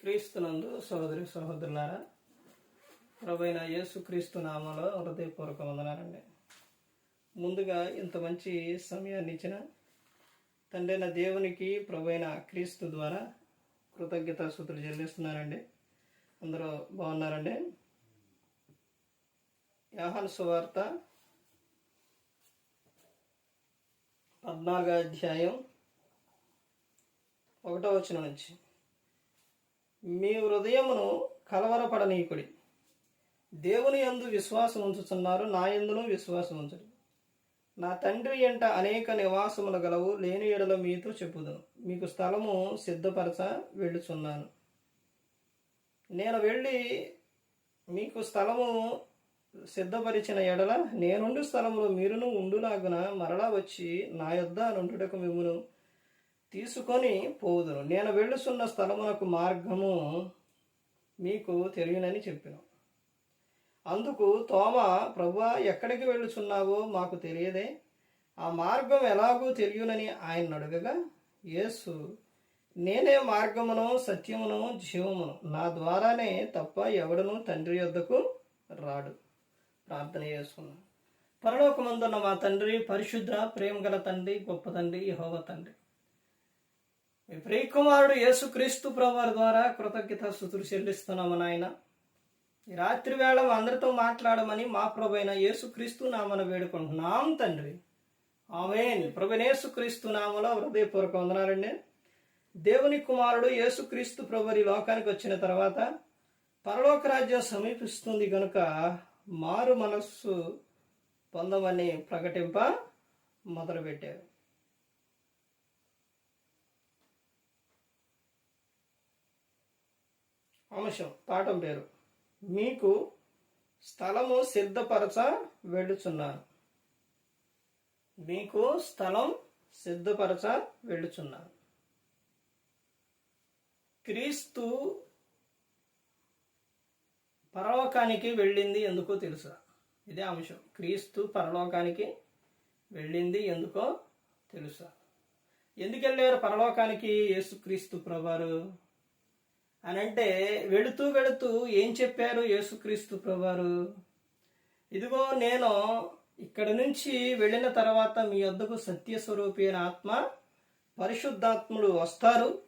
క్రీస్తునందు సహోదరి సహోదరులారా ప్రభైన యేసు క్రీస్తు నామలో హృదయపూర్వక వందనాలండి ముందుగా ఇంత మంచి సమయాన్ని ఇచ్చిన తండ్రైన దేవునికి ప్రభైన క్రీస్తు ద్వారా కృతజ్ఞత సూత్రులు చెల్లిస్తున్నారండి అందరూ బాగున్నారండి? యాహన్ సువార్త పద్నాలుగో అధ్యాయం ఒకటో వచ్చిన నుంచి. మీ హృదయమును కలవరపడనీకుడి. దేవుని ఎందు విశ్వాసం ఉంచుతున్నారు నా ఎందునూ విశ్వాసం ఉంచడు నా తండ్రి ఎంట అనేక నివాసములు గలవు లేని ఎడల మీతో చెప్పుదును. మీకు స్థలము సిద్ధపరచ వెళ్ళుచున్నాను. నేను వెళ్ళి మీకు స్థలము సిద్ధపరిచిన ఎడల నేనుండు స్థలములో మీరును ఉండులాగున మరలా వచ్చి నా యొద్ద నుండుటకు మిమ్మును తీసుకొని పోదును నేను వెళ్ళుచున్న స్థలమునకు మార్గము మీకు తెలియనని చెప్పిన. అందుకు తోమ ప్రభువా ఎక్కడికి వెళ్ళుచున్నావో మాకు తెలియదే. ఆ మార్గం ఎలాగూ తెలియనని ఆయన అడగగా యేసు నేనే మార్గమును సత్యమును జీవమును. నా ద్వారానే తప్ప ఎవడను తండ్రి యొద్దకు రాడు. ప్రార్థన చేసుకున్నాను పరలోకమందున్న మా తండ్రి పరిశుద్ధ ప్రేమ గల తండ్రి గొప్ప తండ్రి యహోవ తండ్రి. మీ ప్రియకుమారుడు యేసుక్రీస్తు ప్రభువారి ద్వారా కృతజ్ఞత స్థుతులు చెల్లిస్తున్నాము నాయన. ఈ రాత్రి వేళ అందరితో మాట్లాడమని మా ప్రభు అయిన యేసుక్రీస్తు నామన వేడుకుంటున్నాం తండ్రి. ఆమెన్. ప్రభు యేసుక్రీస్తు నామలో హృదయపూర్వక వందనాలండి దేవుని కుమారుడు యేసుక్రీస్తు ప్రభు ఈ లోకానికి వచ్చిన తర్వాత పరలోక రాజ్యం సమీపిస్తుంది కనుక మారు మనస్సు పొందమని ప్రకటింప మొదలుపెట్టారు. అంశం పాఠం పేరు. మీకు స్థలము సిద్ధపరచ వెళ్ళుచున్నాను. మీకు స్థలం సిద్ధపరచ వెళ్ళుచున్నాను. క్రీస్తు పరలోకానికి వెళ్ళింది ఎందుకో తెలుసా? ఇదే అంశం. క్రీస్తు పరలోకానికి వెళ్ళింది ఎందుకో తెలుసా? ఎందుకు వెళ్ళారు పరలోకానికి యేసుక్రీస్తు ప్రభారు? అని అంటే వెళుతూ వెళుతూ ఏం చెప్పారు యేసుక్రీస్తు ప్రభువారు? ఇదిగో నేను ఇక్కడ నుంచి వెళ్ళిన తర్వాత మీ వద్దకు సత్యస్వరూపి అయిన ఆత్మ పరిశుద్ధాత్ముడు వస్తారు.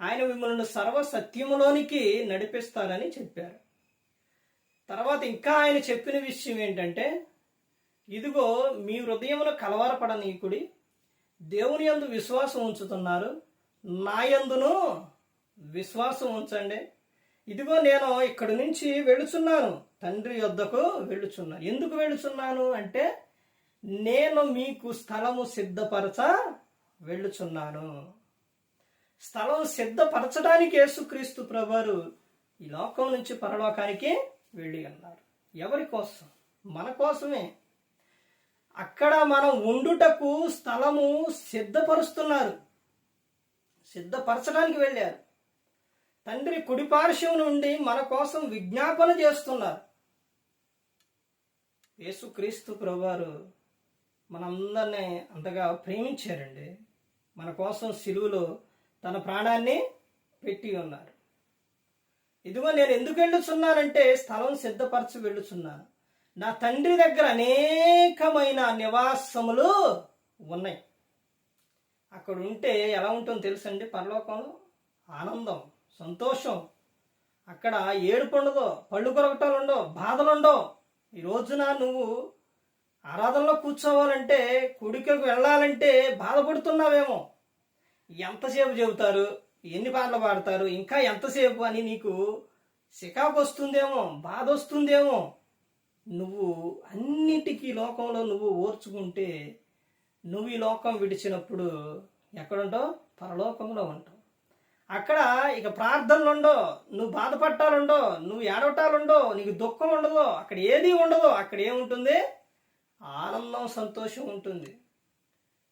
ఆయన మిమ్మల్ని సర్వ సత్యములోనికి నడిపిస్తారని చెప్పారు. తర్వాత ఇంకా ఆయన చెప్పిన విషయం ఏంటంటే ఇదిగో మీ హృదయమును కలవరపడనీకుడి దేవుని యందు విశ్వాసం ఉంచుతున్నారు నాయందును విశ్వాసం ఉంచండి. ఇదిగో నేను ఇక్కడి నుంచి వెళుచున్నాను తండ్రి యొద్దకు వెళుచున్నాను ఎందుకు వెళుచున్నాను అంటే నేను మీకు స్థలము సిద్ధపరచ వెళ్ళుచున్నాను. స్థలం సిద్ధపరచడానికి యేసుక్రీస్తు ప్రభువారు ఈ లోకం నుంచి పరలోకానికి వెళ్ళి అన్నారు. ఎవరి కోసం? మన కోసమే. అక్కడ మనం ఉండుటకు స్థలము సిద్ధపరుస్తున్నారు. సిద్ధపరచడానికి వెళ్ళారు. తండ్రి కుడిపార్శ్వం నుండి మన కోసం విజ్ఞాపన చేస్తున్నారు. యేసుక్రీస్తు ప్రభువారు మనందరినీ అంతగా ప్రేమించారండి. మన కోసం సిలువులో తన ప్రాణాన్ని పెట్టి ఉన్నారు. ఇదిగో నేను ఎందుకు వెళ్ళుచున్నానంటే స్థలం సిద్ధపరచి వెళ్ళుచున్నాను నా తండ్రి దగ్గర అనేకమైన నివాసములు ఉన్నాయి. అక్కడ ఉంటే ఎలా ఉంటుందో తెలుసండి? పరలోకంలో ఆనందం. సంతోషం. అక్కడ ఏడుపు ఉండదు పళ్ళు కొరకటాలు ఉండవు బాధలు ఉండవు ఈ రోజున నువ్వు ఆరాధనలో కూర్చోవాలంటే కుడికకు వెళ్ళాలంటే బాధపడుతున్నావేమో. ఎంతసేపు చెబుతారు? ఎన్ని పాటలు పాడతారు? ఇంకా ఎంతసేపు అని నీకు సికాకు వస్తుందేమో బాధ వస్తుందేమో నువ్వు అన్నిటికీ లోకంలో నువ్వు ఓర్చుకుంటే నువ్వు ఈ లోకం విడిచినప్పుడు ఎక్కడుంటావు? పరలోకంలో ఉంటావు. అక్కడ ఇక ప్రార్థనలు ఉండవు నువ్వు బాధపట్టాలుండో నువ్వు ఏడవటాలుండో నీకు దుఃఖం ఉండదు అక్కడ ఏది ఉండదు అక్కడ ఏముంటుంది? ఆనందం సంతోషం ఉంటుంది.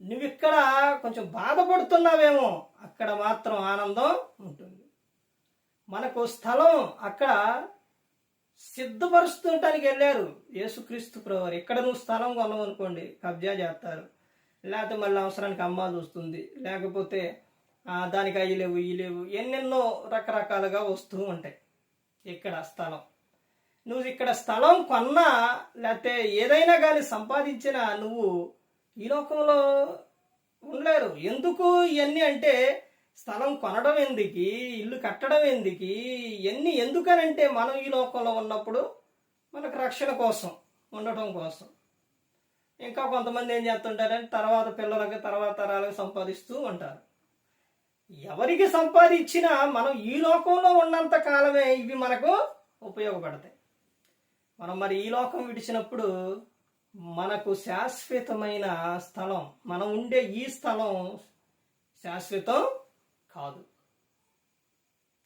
నువ్వు ఇక్కడ కొంచెం బాధపడుతున్నావేమో అక్కడ మాత్రం ఆనందం ఉంటుంది. మనకు స్థలం అక్కడ సిద్ధపరుస్తుంటానికి వెళ్ళారు యేసుక్రీస్తు ప్రవారు ఇక్కడ నువ్వు స్థలం కొనవనుకోండి కబ్జా చేస్తారు. లేకపోతే మళ్ళీ అవసరానికి అమ్మాల్సి వస్తుంది. లేకపోతే దానికి అవి లేవు ఇవి లేవు ఎన్నెన్నో రకరకాలుగా వస్తూ ఉంటాయి ఇక్కడ స్థలం. నువ్వు ఇక్కడ స్థలం కొన్నా లేకపోతే ఏదైనా కానీ సంపాదించినా నువ్వు ఈ లోకంలో ఉండలేరు. ఎందుకు ఇవన్నీ అంటే స్థలం కొనడం ఎందుకు ఇల్లు కట్టడం ఎందుకు ఇవన్నీ ఎందుకనంటే మనం ఈ లోకంలో ఉన్నప్పుడు మనకు రక్షణ కోసం ఉండటం కోసం. ఇంకా కొంతమంది ఏం చేస్తుంటారంటే తర్వాత పిల్లలకి తర్వాత తరాలకు సంపాదిస్తూ ఉంటారు. ఎవరికి సంపాదించినా మనం ఈ లోకంలో ఉన్నంత కాలమే ఇవి మనకు ఉపయోగపడతాయి. మనం మరి ఈ లోకం విడిచినప్పుడు మనకు శాశ్వతమైన స్థలం మనం ఉండే ఈ స్థలం శాశ్వతం కాదు.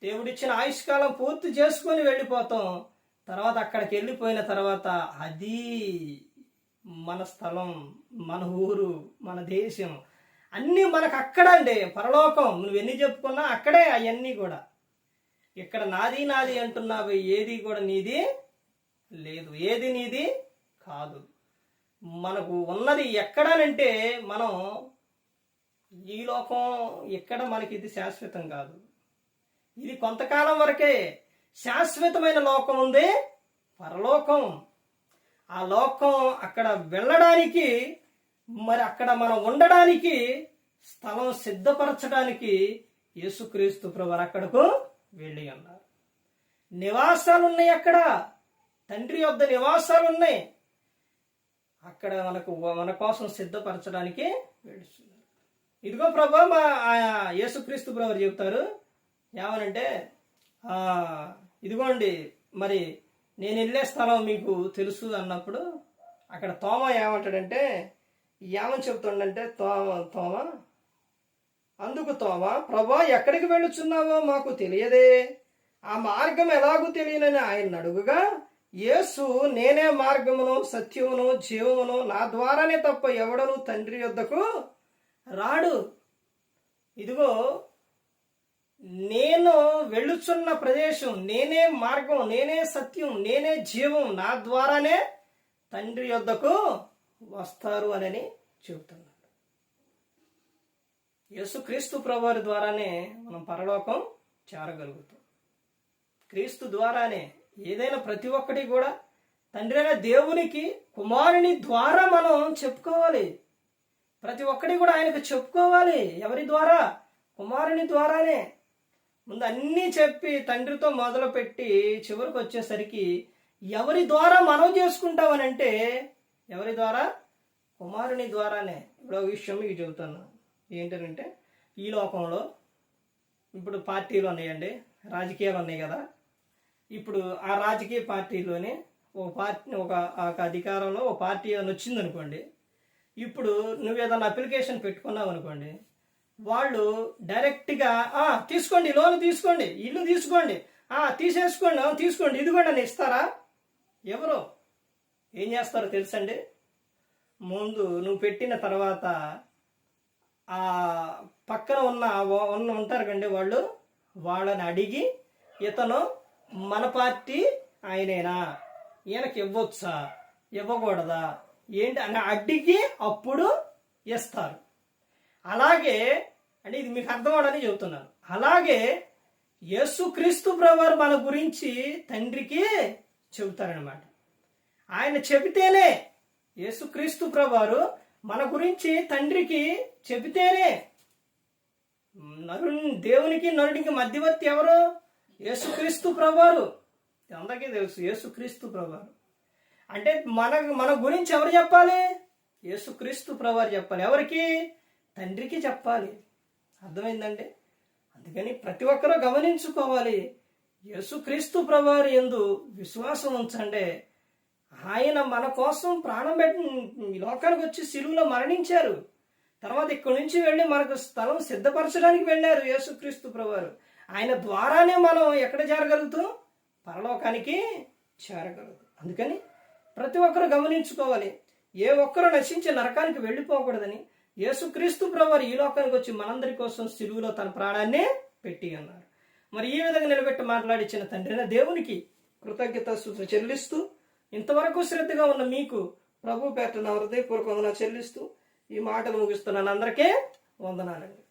దేవుడిచ్చిన ఆయుష్కాలం పూర్తి చేసుకొని వెళ్ళిపోతాం. తర్వాత అక్కడికి వెళ్ళిపోయిన తర్వాత అది మన స్థలం మన ఊరు మన దేశం అన్నీ మనకు అక్కడ అండి. పరలోకం. నువ్వు ఎన్ని చెప్పుకున్నా అక్కడే అవన్నీ కూడా. ఇక్కడ నాది నాది అంటున్నావు ఏది కూడా నీది లేదు. ఏది నీది కాదు. మనకు ఉన్నది ఎక్కడనంటే మనం ఈ లోకం ఎక్కడ మనకి ఇది శాశ్వతం కాదు. ఇది కొంతకాలం వరకే శాశ్వతమైన లోకం ఉంది. పరలోకం. ఆ లోకం అక్కడ వెళ్ళడానికి మరి అక్కడ మనం ఉండడానికి స్థలం సిద్ధపరచడానికి యేసుక్రీస్తు ప్రభు అక్కడకు వెళ్ళి ఉన్నారు. నివాసాలు ఉన్నాయి అక్కడ. తండ్రి వద్ద నివాసాలు ఉన్నాయి అక్కడ మనకు మన కోసం సిద్ధపరచడానికి వెళుతున్నారు. ఇదిగో ప్రభా మా యేసుక్రీస్తు ప్రభు చెబుతారు ఏమనంటే ఇదిగోండి మరి నేను వెళ్ళే స్థలం మీకు తెలుసు అన్నప్పుడు అక్కడ తోమ ఏమంటాడంటే ఏమని చెప్తుండంటే తోమ తోమ అందుకు తోమ ప్రభా ఎక్కడికి వెళ్ళుచున్నావో మాకు తెలియదే. ఆ మార్గం ఎలాగూ తెలియనని ఆయన అడుగుగా యేసు నేనే మార్గమును సత్యమును జీవమును నా ద్వారానే తప్ప ఎవడను తండ్రి యొద్దకు రాడు. ఇదిగో నేను వెళ్ళుచున్న ప్రదేశం నేనే మార్గం నేనే సత్యం నేనే జీవం నా ద్వారానే తండ్రి యొద్దకు వస్తారు అని చెబుతున్నాడు. యేసుక్రీస్తు ప్రభువారి ద్వారానే మనం పరలోకం చేరగలుగుతాం. క్రీస్తు ద్వారానే ఏదైనా ప్రతి ఒక్కటి కూడా తండ్రి అయిన దేవునికి కుమారుని ద్వారా మనం చెప్పుకోవాలి. ప్రతి ఒక్కటి కూడా ఆయనకు చెప్పుకోవాలి. ఎవరి ద్వారా? కుమారుని ద్వారానే. ముందు అన్నీ చెప్పి తండ్రితో మొదలుపెట్టి చివరికి వచ్చేసరికి ఎవరి ద్వారా మనం చేసుకుంటామనంటే ఎవరి ద్వారా? కుమారుని ద్వారానే. ఇప్పుడు ఒక విషయం మీకు చెబుతాను. ఏంటంటే ఈ లోకంలో ఇప్పుడు పార్టీలు ఉన్నాయండి. రాజకీయాలు ఉన్నాయి కదా. ఇప్పుడు ఆ రాజకీయ పార్టీలోనే ఒక పార్టీ ఒక ఒక అధికారంలో ఒక పార్టీ ఏదైనా వచ్చింది అనుకోండి ఇప్పుడు నువ్వు ఏదైనా అప్లికేషన్ పెట్టుకున్నావు అనుకోండి వాళ్ళు డైరెక్ట్గా తీసుకోండి లోన్ తీసుకోండి ఇల్లు తీసుకోండి తీసేసుకోండి తీసుకోండి ఇది అని ఇస్తారా? ఎవరు? ఏం చేస్తారో తెలుసండి? ముందు నువ్వు పెట్టిన తర్వాత ఆ పక్కన ఉన్న ఉన్న ఉంటారు కండి వాళ్ళు వాళ్ళని అడిగి ఇతను మన పార్టీ ఆయనేనా? ఈయనకి ఇవ్వచ్చా? ఇవ్వకూడదా? ఏంటి అని అడిగి అప్పుడు ఇస్తారు. అలాగే అంటే ఇది మీకు అర్థం అవడానికి చెబుతున్నాను. అలాగే యేసుక్రీస్తు ప్రభువారు మన గురించి తండ్రికి చెబుతారనమాట ఆయన చెబితేనే యేసుక్రీస్తు ప్రభువారు మన గురించి తండ్రికి చెబితేనే నరు దేవునికి నరుడికి మధ్యవర్తి ఎవరు? యేసుక్రీస్తు ప్రభువారు. అందరికీ తెలుసు యేసుక్రీస్తు ప్రభువారు. అంటే మన మన గురించి ఎవరు చెప్పాలి? యేసుక్రీస్తు ప్రభువారు చెప్పాలి. ఎవరికి? తండ్రికి చెప్పాలి. అర్థమైందండి? అందుకని ప్రతి ఒక్కరూ గమనించుకోవాలి. యేసుక్రీస్తు ప్రభువారు ఎందు విశ్వాసం ఉంచండి. ఆయన మన కోసం ప్రాణం పెట్టి ఈ లోకానికి వచ్చి సిలువులో మరణించారు. తర్వాత ఇక్కడి నుంచి వెళ్ళి మనకు స్థలం సిద్ధపరచడానికి వెళ్ళారు యేసుక్రీస్తు ప్రభువారు. ఆయన ద్వారానే మనం ఎక్కడ చేరగలుగుతాం? పరలోకానికి చేరగలుగుతాం. అందుకని ప్రతి ఒక్కరు గమనించుకోవాలి. ఏ ఒక్కరు నశించి నరకానికి వెళ్ళిపోకూడదని యేసుక్రీస్తు ప్రభువారు ఈ లోకానికి వచ్చి మనందరి కోసం సిలువులో తన ప్రాణాన్ని పెట్టి అన్నారు. మరి ఈ విధంగా నిలబెట్టి మాట్లాడించిన తండ్రిన దేవునికి కృతజ్ఞత చెల్లిస్తూ ఇంతవరకు శ్రద్ధగా ఉన్న మీకు ప్రభు పేట నా హృదయపూర్వక చెల్లిస్తూ ఈ మాటలు ముగిస్తున్నాను. అందరికీ వందనాలండి.